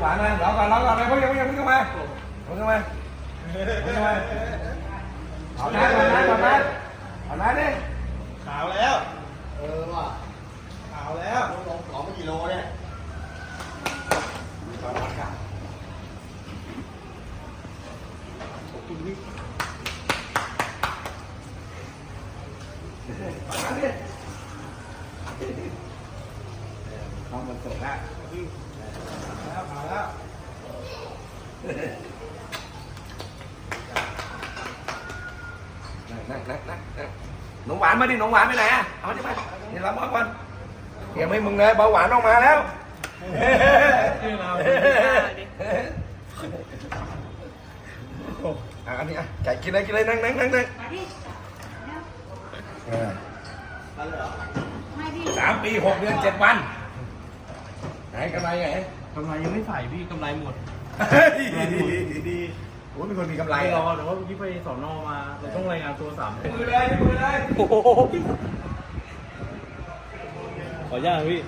bạn ơi đó coi đó coi đây có không có không ai có không ai có không ai thoải mái thoải mái thoải mái. Thoải mái đi. Khảo léo. Ừ mà khảo léo. Không có cái gì lô đây? Thoải mái cả không mình tưởng ra. Ừ. ลงของไปกี่โลเนี่ยมีตอนวัดกันเอาน้ำดิต้องมันตกแล้วแล้วขาวแล้วนั่งนั่งนั่งนั่งนั่งหนมหวานมาดิหนมหวานไปไหนอะเอาดิมานี่รับมาก่อนเตรียมให้มึงเลยเบาหวานออกมาแล้วชื่อเราอะอันนี้อะไก่กินเลยกินเลยนั่งนั่งนั่งนั่งมาดิเออนั่นเหรอไม่ดิสามปีหกเดือนเจ็ดวันไหนกำไรไงกำไรยังไม่ใส่พี่กำไรหมดดี โอ้ยเป็นคนมีกำไรไปรอะอเดี๋ยวว่าเมื่อกี้ไปสอนอมาเราต้องรายงานตัวสามมือเลยมือเลยขออนุญาตพี่